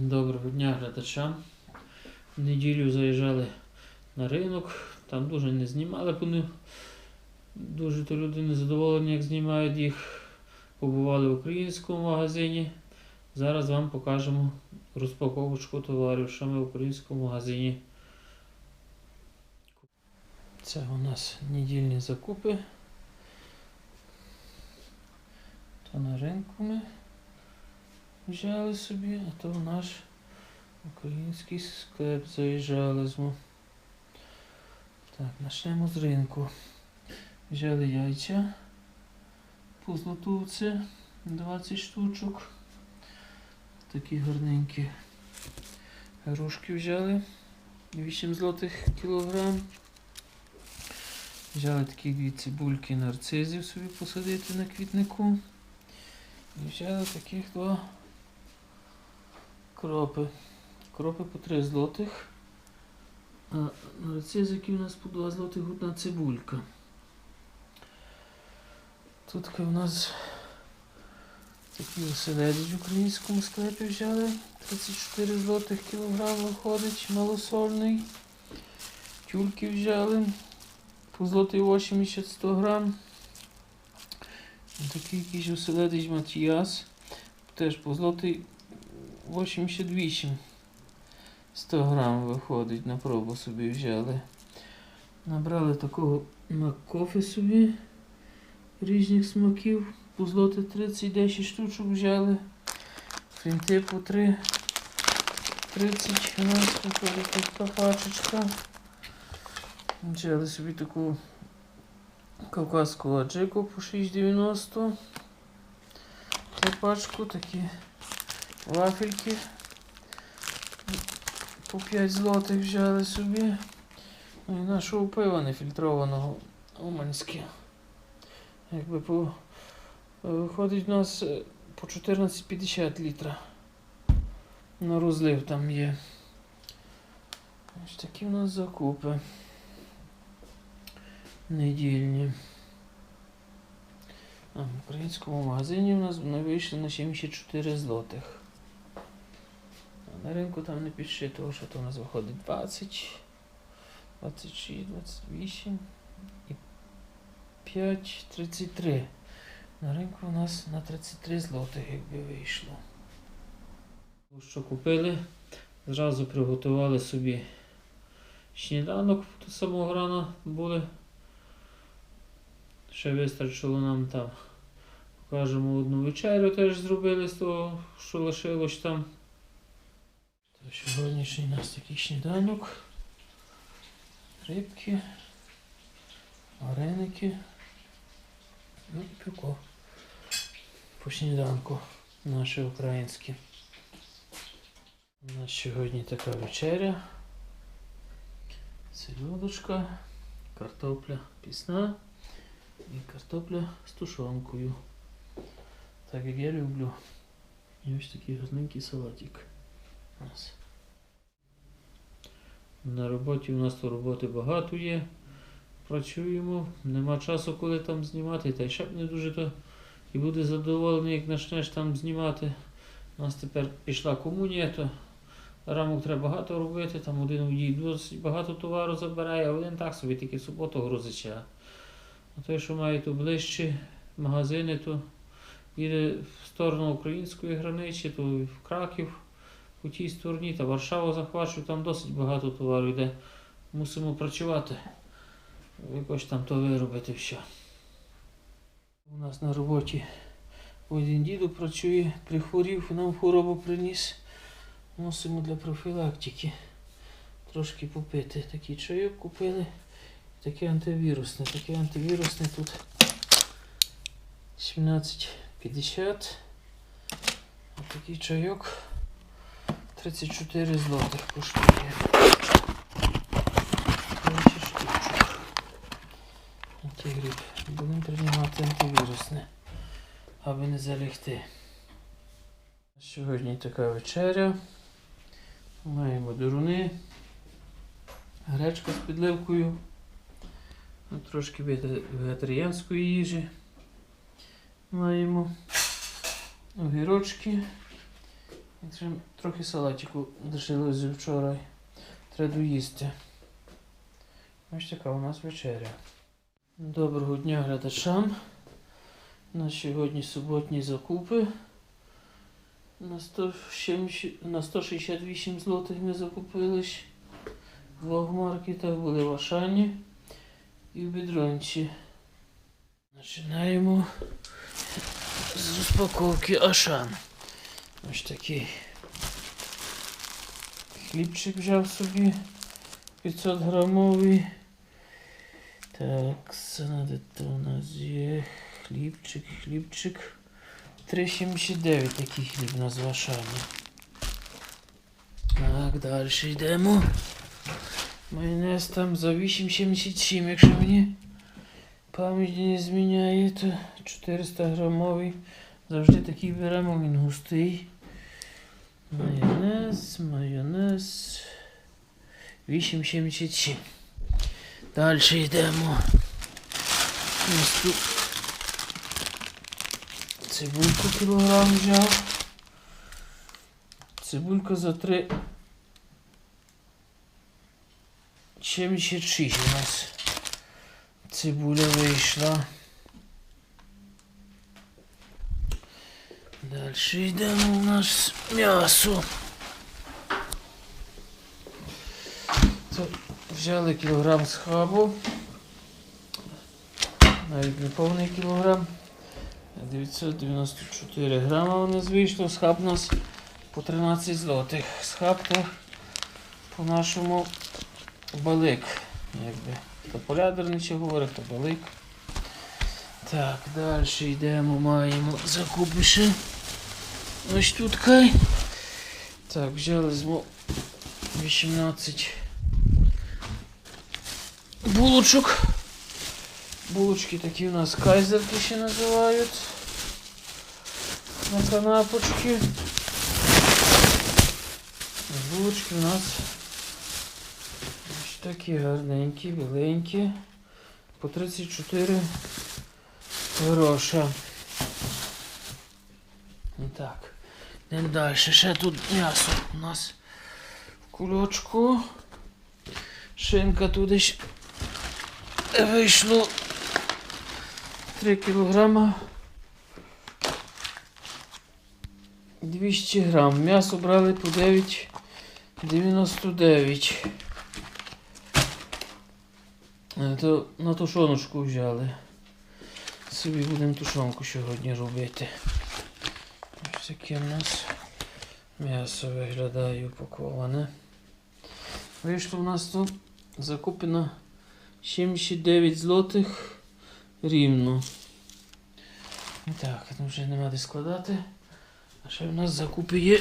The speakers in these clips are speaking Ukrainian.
Доброго дня глядачам. В неділю заїжджали на ринок, там дуже не знімали, бо не дуже то люди не задоволені, як знімають їх. Побували в українському магазині. Зараз вам покажемо розпаковочку товарів, що ми в українському магазині. Це у нас недільні закупи. То на ринку ми взяли собі, а то в наш український склеп заїжджали змо. Так, почнемо з ринку. Взяли яйця по злотовці 20 штучок. Такі гарненькі. Грушки взяли 8 злотих кілограм. Взяли такі дві цибульки нарцизів собі посадити на квітнику. І взяли таких два кропи. Кропи по 3 злотих. А на нарцизики у нас по 2 злотих одна цибулька. Тут у нас такі оселедець в українському склепі взяли. 34 злотих кілограм виходить, малосольний. Тюльки взяли. По злотий 80 100 грам. Такий якийсь оселедець Матіас. Теж по злотий 88 100 грам виходить, на пробу собі взяли. Набрали такого маккофе собі різних смаків. По злоти 30 10 штучок взяли. Фінти по 3 30 у нас. Взяли собі таку кавказську аджику по 6,90. Та пачку такі вафельки. По 5 злотих взяли собі. Ну і нашого пива нефільтрованого Уманське. Якби по виходить у нас е, по 14,50 літра. На розлив там є. Ось такі у нас закупи. Недільні. А, в українському магазині у нас вони вийшли на 74 злотих. На ринку там не підшито, що то у нас виходить 20, 26, 28 і 5, 33. На ринку у нас на 33 злотих якби вийшло. Що купили, зразу приготували собі сніданок до самого рана були. Ще вистачило нам там. Покажемо одну вечерю теж зробили з того, що лишилось там. То сьогоднішній у нас такий сніданок. Рибки, вареники. Ну і пюко. По сніданку наше українське. У нас сьогодні така вечеря. Сельодочка, картопля пісна і картопля з тушонкою. Так як я люблю. І ось такий гарненький салатик. Нас. На роботі у нас то роботи багато є. Працюємо, нема часу, коли там знімати, та й ще б не дуже то і буде задоволений, як почнеш там знімати. У нас тепер пішла комунія, то рамок треба багато робити, там один водій досить багато товару забирає, а один так собі тільки суботу грузить. А той, що має тут ближчі магазини, то їде в сторону української границі, то в Краків по тій стороні, та Варшаву захвачує, там досить багато товару йде. Мусимо працювати. Якось там то виробити все. У нас на роботі один діду працює, прихворів, нам хворобу приніс. Мусимо для профілактики трошки попити. Такий чайок купили. Таке антивірусне. Таке антивірусне тут 17,50. А такий чайок 34 злотих коштує. 20 штучок. Антигрип. Будемо приймати антивірусне, аби не залягти. Сьогодні така вечеря. Маємо дуруни, гречка з підливкою, ну, трошки вегета- вегетаріанської їжі. Маємо огірочки. Це Трохи салатику лишилось вчора. Треба доїсти. Ось така у нас вечеря. Доброго дня глядачам. На сьогодні суботні закупи. На 170 на 168 злотих ми закупились. В вагмаркетах були в Ашані і в Бідронці. Починаємо з розпаковки Ашан. Ось такий хлібчик взяв собі 500 грамовий. Так, санади то у нас є хлібчик, хлібчик. 3,79 такий хліб у нас в Ашані. Так, далі йдемо. Майонез там за 8,77, якщо мені пам'ять не зміняє, то 400 грамовий. Завжди такий беремо, він густий. Майонез, майонез. 8,77. Далі йдемо. Ось тут цибульку кілограм взяв. Цибулька за 3 76 у нас цибуля вийшла. Далі йдемо у нас м'ясо. Взяли кілограм схабу. Навіть не повний кілограм. 994 грама у нас. Схаб у нас по 13 злотих. Схаб то по нашому балик. Якби. То полядерниче говорить, то балик. Так, далі йдемо, маємо закупи ще. Ось тут кай. Так, взяли змо 18 булочок. Булочки такі у нас кайзерки ще називають. На канапочки. Булочки у нас ось такі гарненькі, біленькі. По 34 гроша. Так. Йдемо далі. Ще тут м'ясо у нас в кульочку. Шинка туди ж вийшло 3 кілограма. 200 грам. М'ясо брали по 9,99. Е, То на тушоночку взяли. Собі будемо тушонку сьогодні робити. Таке в нас м'ясо виглядає упаковане. Вийшло у нас тут закуплено 79 злотих рівно. І Так, там вже нема де складати. А ще в нас закупи є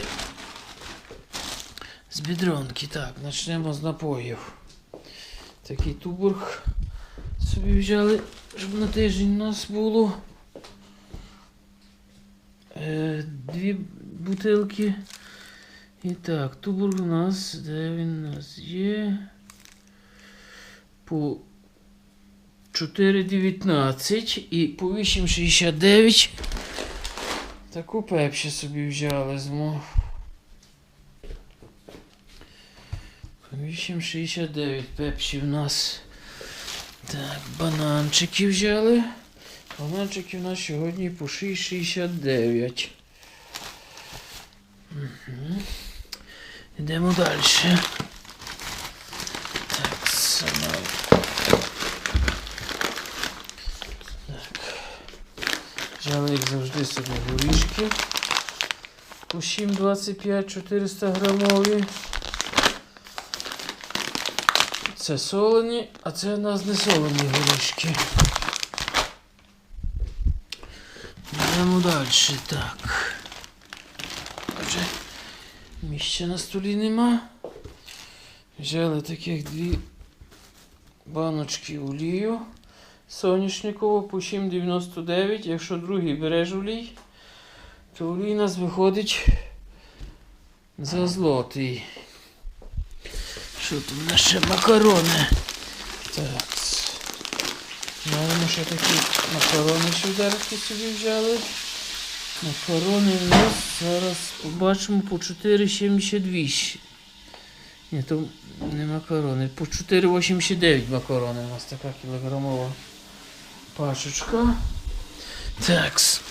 з бідронки. Так, почнемо з напоїв. Такий тубург собі взяли, щоб на тиждень у нас було. Е, дві бутилки. І так, тубург у нас, де він у нас є? По 4,19 і по 8,69. Таку пепсі собі взяли змо. По 8,69 пепсі в нас. Так, бананчики взяли. Бананчики в нас сьогодні по 6,69. Угу. Йдемо далі. Так, сама. Так. Взяли як завжди собі горішки. По 7,25 400 грамові. Це солені, а це у нас не солені горішки. Йдемо далі. Так. Отже, місця на столі нема. Взяли таких дві баночки олію соняшникову по 7,99. Якщо другий береш олій, то олій нас виходить за злотий. Що тут ще макарони? Так. Маємо ще такі макарони сюди собі взяли. Макарони у нас зараз побачимо по 4,72. Ні, то не макарони. По 4,89 макарони у нас така кілограмова пачечка. Такс.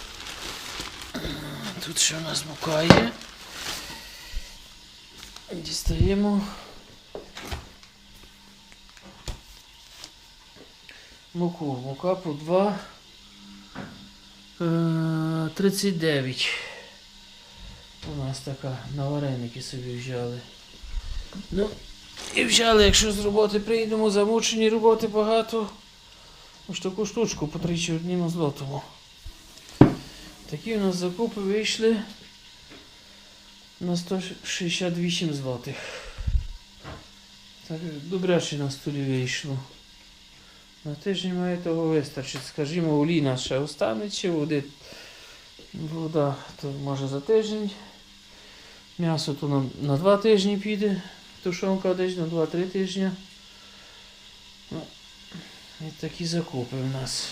Тут ще у нас мука є. Муку. Мука по 2. Е, 39. У нас така на вареники собі взяли. Ну, і взяли, якщо з роботи прийдемо, замучені роботи багато. Ось таку штучку по 3 однім злотому. Такі у нас закупи вийшли на 168 злотих. Так добряче на столі вийшло. На тиждень має того вистачить. Скажімо, олійна ще останеться, води вода то може за тиждень. М'ясо то на, на два тижні піде. Тушонка десь на 2-3 тижні. Ну, і такі закупи в нас.